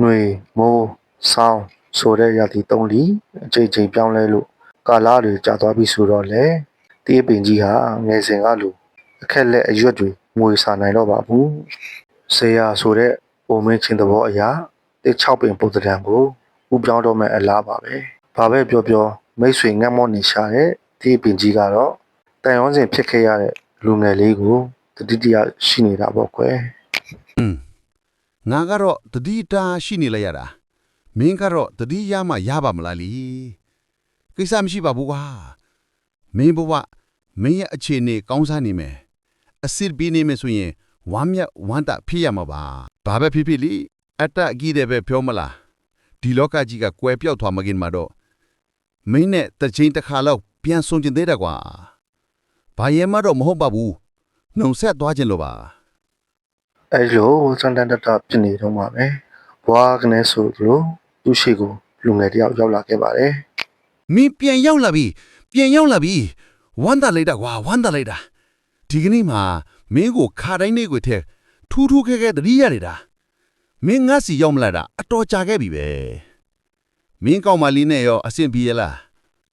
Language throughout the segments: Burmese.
နှွေမိုးဆောင်းဆိုတဲ့ရာသီသုံးလီအချိန်ချင်းပြောင်းလဲလို့ကာလတွေကြာသွားပြီဆိုတော့လေတေးပင်ကြီးဟာငယ်စဉ်ကလိုအခက်လက်အရွက်တွေငွေစာနိုင်တော့ပါဘူးဆေးရဆိုတဲ့ပုံမင်းချင်းသဘောအရာတစ်6ပင်ပုံသဏ္ဍာန်ကိုဥပြောင်းတော့မဲ့အလားပါပဲဘာပဲပြောပြောမိတ်ဆွေငတ်မော့နေရှာတဲ့တေးပင်ကြီးကတော့တန်ရုံးစဉ်ဖြစ်ခဲ့ရတဲ့လူငယ်လေးကိုတတိတရရှိနေတာပေါ့ကွယ် ငါကတော့တတိတာရှိနေလိုက်ရတာမင်းကတော့တတိရမှရပါမလားလီကိစ္စမရှိပါဘူးကွာမင်းဘဝမင်းရဲ့အခြေအနေကောင်းစားနေမယ်အစ်စ်ပြီးနေမယ်ဆိုရင်ဝမ်းမြတ်ဝမ်းတာဖြစ်ရမှာပါဘာပဲဖြစ်ဖြစ်လီအတ္တအကြီးတယ်ပဲပြောမလားဒီလောကကြီးကကွယ်ပြောက်သွားမกินမှာတော့မင်းနဲ့တစ်ချိန်တစ်ခါလောက်ပြန်ဆုံကျင်သေးတယ်ကွာဘာရဲမတော့မဟုတ်ပါဘူးနှုံဆက်သွားခြင်းလို့ပါ အဲ့လိုစန်တန်တတဖြစ်နေတော့မှာပဲဘွားကနေဆိုလို့သူ့ရှိကိုလူငယ်တယောက်ရောက်လာခဲ့ပါတယ်မင်းပြန်ရောက်လာပြီပြန်ရောက်လာပြီဝမ်းသာလိုက်တာကွာဝမ်းသာလိုက်တာဒီကနေ့မှာမင်းကိုခါတိုင်းလေးကိုထဲထူးထူးခဲခဲတတိရနေတာမင်းငါစီရောက်မလာတာအတော်ကြာခဲ့ပြီပဲမင်းကောင်းမလေးနဲ့ရောအဆင်ပြေရလား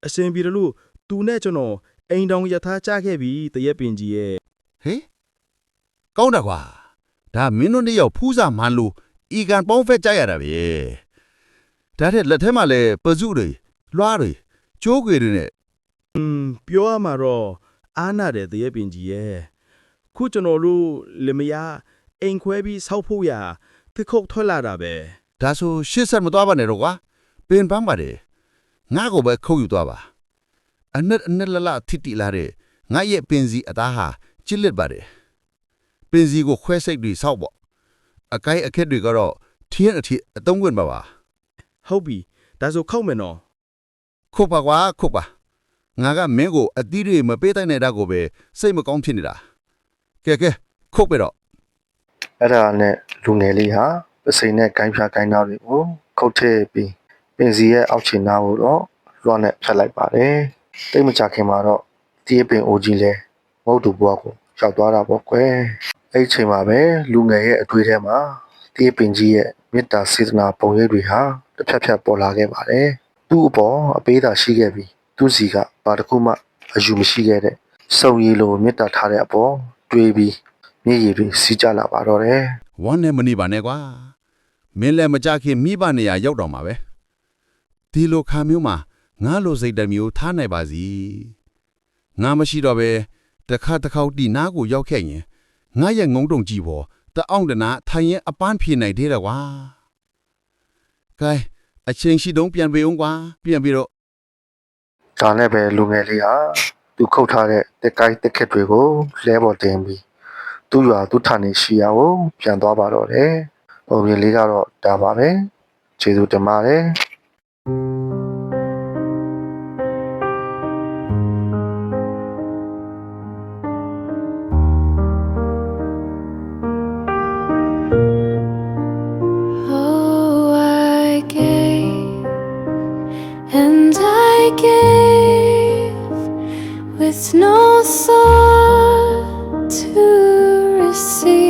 အရှင်ပြည်လို့သူနဲ့ကျွန်တော်အိမ်တောင်ယထာကြခဲ့ပြီတရက်ပင်ကြီးရဲ့ဟေးကောင်းတာကွာ ဒါမင်းတို့နှစ်ယောက်ဖူးစာမှန်လို့ဤကန်ပေါင်းဖက်ကြရတာပဲဒါတဲ့လက်ထဲမှာလဲပစုတွေလွှားတွေကျိုးခွေတွေနဲ့อืมပြောရမှာတော့အားနာတယ်တရက်ပင်ကြီးရဲ့ခုကျွန်တော်တို့လင်မယားအိမ်ခွဲပြီးဆောက်ဖို့ရာတစ်ခုတ်ထွက်လာတာပဲဒါဆိုရှစ်ဆက်မသွားပါနဲ့တော့ကွာပင်ပန်းပါတယ်ငါ့ကိုပဲခုတ်ယူသွားပါအနက်အနက်လလထိတိလာတဲ့ငါရဲ့ပင်စီအသားဟာချစ်လက်ပါတယ် ပင်စီကိုခွဲစိတ်တွေစောက်ပေါ့အကိုက်အခက်တွေကတော့ထင်းအထစ်အတုံးခွင့်ပါပါဟုတ်ပြီဒါဆိုခောက်မယ်နော်ခုတ်ပါကွာခုတ်ပါငါကမင်းကိုအသီးတွေမပေးတိုင်းနေတာကိုပဲစိတ်မကောင်းဖြစ်နေတာကဲကဲခုတ်ပဲတော့အဲ့ဒါနဲ့လူငယ်လေးဟာပစိန်နဲ့ဂိုင်းဖြာဂိုင်းသားတွေကိုခုတ်ထည့်ပြီးပင်စီရဲ့အောက်ခြေနားကိုတော့လွှတ်နဲ့ဖြတ်လိုက်ပါတယ်တိတ်မကြခင်မှာတော့တေးပင်အိုကြီးလဲမဟုတ်တူဘွားကိုရောက်သွားတာပေါ့ကွယ် အဲ့ဒီချိန်မှာပဲလူငယ်ရဲ့အတွေ့ထဲမှာတေးပင်ကြီးရဲ့မေတ္တာစေတနာပုံရိပ်တွေဟာတစ်ဖြတ်ဖြတ်ပေါ်လာခဲ့ပါတယ်သူ့အပေါ်အပေးသာရှိခဲ့ပြီးသူ့စီကဘာတစ်ခုမှအယူမရှိခဲ့တဲ့စုံရည်လိုမေတ္တာထားတဲ့အပေါ်တွေးပြီးမျက်ရည်တွေစီးကြလာပါတော့တယ်ဝမ်းနဲ့မနေပါနဲ့ကွာမင်းလည်းမကြခင်မိဘနေရာရောက်တော့မှာပဲဒီလိုခါမျိုးမှာငါလိုစိတ်တစ်မျိုးထားနိုင်ပါစီငါမရှိတော့ပဲတစ်ခါတစ်ခေါက်တီနားကိုရောက်ခဲ့ရင် ငါရဲ့ငုံတုံကြည့်ဖို့တအောင်တနာထိုင်ရင်အပန်းဖြေနိုင်သေးတယ်ကွာကဲအချင်းရှိတုံးပြန်ပြေအောင်ကွာပြန်ပြီးတော့ဒါနဲ့ပဲလူငယ်လေးဟာသူခုတ်ထားတဲ့တက်ကိုင်းတက်ခက်တွေကိုလဲပေါ်တင်ပြီးသူ့ရွာသူ့ဌာနေရှိရာကိုပြန်သွားပါတော့တယ်။ပုံပြင်လေးကတော့ဒါပါပဲ။ကျေးဇူးတင်ပါတယ်။ I gave with no thought to receive.